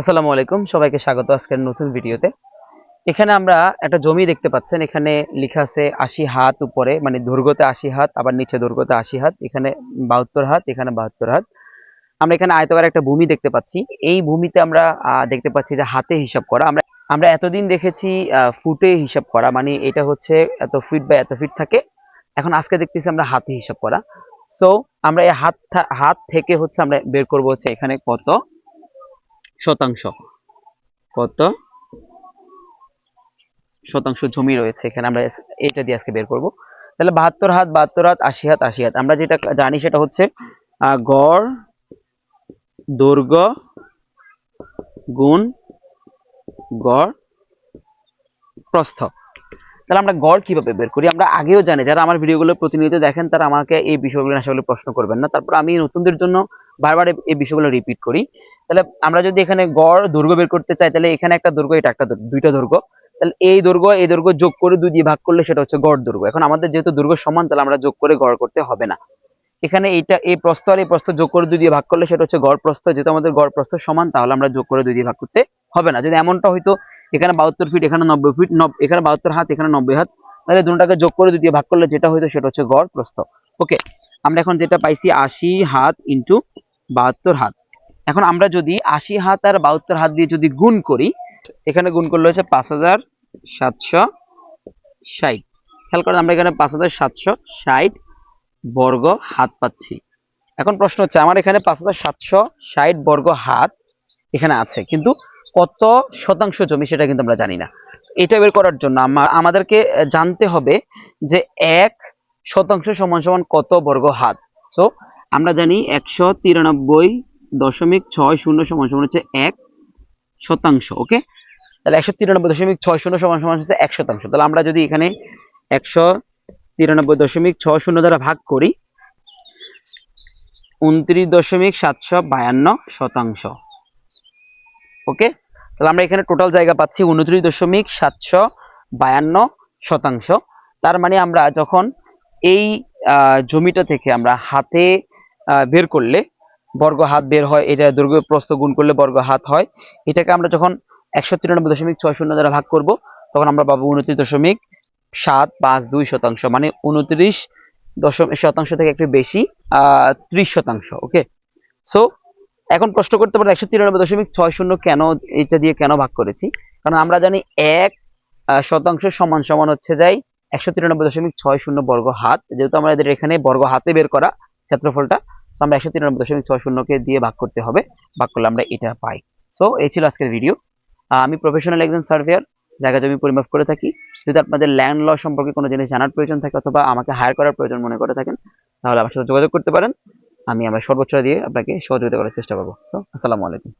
আসসালামু আলাইকুম, সবাইকে স্বাগত আজকের নতুন ভিডিওতে। এখানে আমরা একটা জমি দেখতে পাচ্ছেন, এখানে লেখা আছে আশি হাত উপরে মানে দৈর্ঘ্যতে আশি হাত, আবার নিচে দৈর্ঘ্যতে আশি হাত, এখানে বাহাত্তর হাত, এখানে বাহাত্তর হাত। আমরা এখানে আয়তকার একটা ভূমি দেখতে পাচ্ছি। এই ভূমিতে আমরা দেখতে পাচ্ছি যে হাতে হিসাব করা। আমরা আমরা এতদিন দেখেছি ফুটে হিসাব করা মানে এটা হচ্ছে এত ফিট বা এত ফিট থাকে। এখন আজকে দেখতেছি আমরা হাতে হিসাব করা। সো আমরা এই হাত হাত থেকে হচ্ছে আমরা বের করব হচ্ছে এখানে কত? শতাংশ। কত? শতাংশ জমি রয়েছে এখানে, আমরা এইটা দিয়ে আজকে বের করব। তাহলে বাহাত্তর হাত বাহাত্তর হাত, আশি হাত আশি হাত। আমরা যেটা জানি সেটা হচ্ছে গড়, দৈর্ঘ্য, গুণ, গড়, প্রস্থ। তাহলে আমরা গড় কীভাবে বের করি? আমরা আগেও জানি, যারা আমার ভিডিওগুলো প্রতিনিয়ত দেখেন, তারা আমাকে এই বিষয়গুলো আসলে প্রশ্ন করবেন না। তারপর আমি নতুনদের জন্য বারবার এই বিষয়গুলো রিপিট করি। তাহলে আমরা যদি এখানে গড় দৈর্ঘ্য বের করতে চাই, তাহলে এখানে একটা দৈর্ঘ্য এটা একটা দুইটা দৈর্ঘ্য তাহলে এই দৈর্ঘ্য এই দৈর্ঘ্য যোগ করে দুই দিয়ে ভাগ করলে সেটা হচ্ছে গড় দৈর্ঘ্য এখন আমাদের যেহেতু দৈর্ঘ্য সমান, তাহলে আমরা যোগ করে গড় করতে হবে না। এখানে এইটা, এই প্রস্থ আর এই প্রস্থ যোগ করে দুই দিয়ে ভাগ করলে সেটা হচ্ছে গড় প্রস্থ। যেহেতু আমাদের গড় প্রস্থ সমান, তাহলে আমরা যোগ করে দুই দিয়ে ভাগ করতে হবে না। যদি এমনটা হয়তো এখানে বাহাত্তর ফিট এখানে নব্বই ফিট এখানে বাহাত্তর হাত, এখানে নব্বই হাত, তাহলে দুটাকে যোগ করে দুই দিয়ে ভাগ করলে যেটা হয়তো সেটা হচ্ছে গড় প্রস্থ। ওকে, আমরা এখন যেটা পাইছি, আশি হাত ইন্টু বাহাত্তর হাত। এখন আমরা যদি আশি হাত আর বাহাত্তর হাত দিয়ে যদি গুণ করি, এখানে গুণ করলে হচ্ছে পাঁচ হাজার সাতশো ষাট। খেয়াল করেন, আমরা এখানে পাঁচ হাজার সাতশো ষাট বর্গ হাত পাচ্ছি। এখন প্রশ্ন হচ্ছে, আমার এখানে পাঁচ হাজার সাতশো ষাট বর্গ হাত এখানে আছে, কিন্তু কত শতাংশ জমি সেটা কিন্তু আমরা জানি না। এটা বের করার জন্য আমা- আমাদেরকে জানতে হবে যে এক শতাংশ সমান সমান কত বর্গ হাত। সো আমরা জানি একশো তিরানব্বই দশমিক ছয় শূন্য সমান সমান হচ্ছে এক শতাংশ ওকে তাহলে একশো তিরানব্বই দশমিক ছয় শূন্য সমান সমান হচ্ছে এক শতাংশ। তাহলে আমরা যদি এখানে একশো তিরানব্বই দশমিক ছয় শূন্য দ্বারা ভাগ করি, উনত্রিশ দশমিক সাতশো বায়ান্ন শতাংশ ওকে তাহলে আমরা এখানে টোটাল জায়গা পাচ্ছি উনত্রিশ দশমিক সাতশো বায়ান্ন শতাংশ। তার মানে আমরা যখন এই জমিটা থেকে আমরা হাতে বের করলে বর্গ হাত বের হয়, এটা দৈর্ঘ্য প্রস্থ গুণ করলে বর্গ হাত হয়। এটাকে আমরা যখন একশো তিরানব্বই দশমিক ছয় শূন্য দ্বারা ভাগ করব, তখন আমরা পাবো উনত্রিশ দশমিক সাত পাঁচ দুই শতাংশ মানে উনত্রিশ দশমিক শতাংশ থেকে একটু বেশি ত্রিশ শতাংশ ওকে সো এখন প্রশ্ন করতে পারেন একশো তিরানব্বই দশমিক ছয় শূন্য কেন, এটা দিয়ে কেন ভাগ করেছি? কারণ আমরা জানি এক শতাংশ সমান সমান হচ্ছে যাই একশো তিরানব্বই দশমিক ছয় শূন্য বর্গ হাত, যেহেতু আমাদের এখানে বর্গ হাতে বের করা ক্ষেত্রফলটা। So, আমরা একশো তিরানব্বই দশমিক ছয় শূন্যকে দিয়ে ভাগ করতে হবে। ভাগ করলে আমরা এটা পাই। সো এই ছিল আজকের ভিডিও আমি প্রফেশনাল একজন সার্ভেয়ার জায়গা জমি পরিমাপ করে থাকি। যদি আপনাদের ল্যান্ড ল সম্পর্কে কোনো জিনিস জানার প্রয়োজন থাকে অথবা আমাকে হায়ার করার প্রয়োজন মনে করে থাকেন, তাহলে আমার সাথে যোগাযোগ করতে পারেন। আমি আমার সর্বোচ্চ দিয়ে আপনাকে সহযোগিতা করার চেষ্টা করব। সো আসসালামু আলাইকুম।